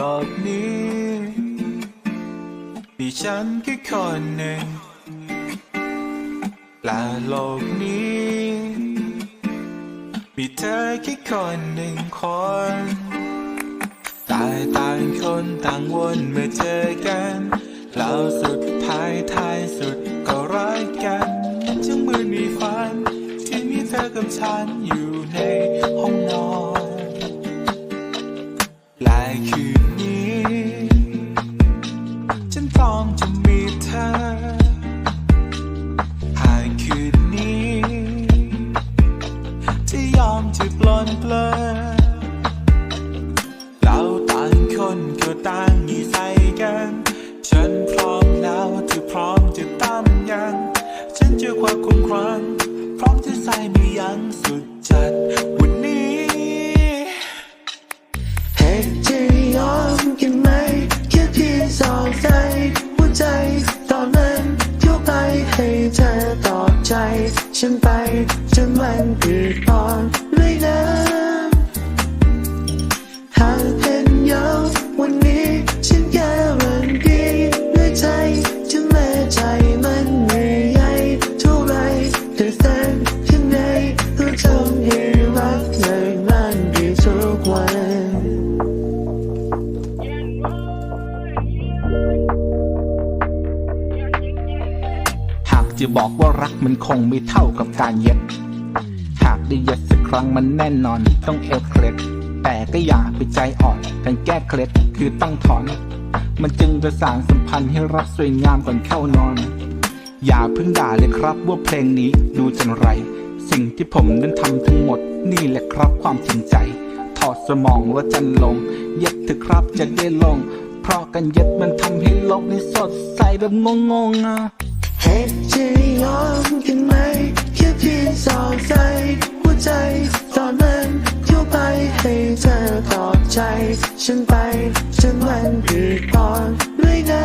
ลกนี้มีฉันแค่คนหนึ่งและโลกนี้มีเธอแค่คนหนึ่งคนตายต่างคนต่างวนเมื่อเจอกันแล้วสุดท้ายท้ายสุดก็รักกันจึงมือมีฝันที่มีเธอกับฉันอยู่ในห้องนอน จนมันเกิดอ่อนเลยนะ จะบอกว่ารักมันคงไม่เท่ากับการเย็ดหากได้เย็ดสักครั้งมันแน่นอนต้องเอวเคล็ด แต่ก็อย่าไปใจอ่อนการแก้เคล็ดคือต้องถอน มันจึงจะสานสัมพันธ์ให้รักสวยงามก่อนเข้านอน อย่าเพิ่งด่าเลยครับว่าเพลงนี้ดูจันไร สิ่งที่ผมนั้นทำทั้งหมดนี่แหละครับความจริงใจ ถอดสมองแล้วจันลง เย็ดเถอะครับจะได้ลง เพราะกันเย็ดมันทำให้โลกนี้สดใสแบบงงๆอะ ให้จะยอมกันไหมแค่เพียงสองใจหัวใจตอนนั้นยวไปให้เธอตอบใจ ฉันไปจนมันเกิดอ่อนเลยนะ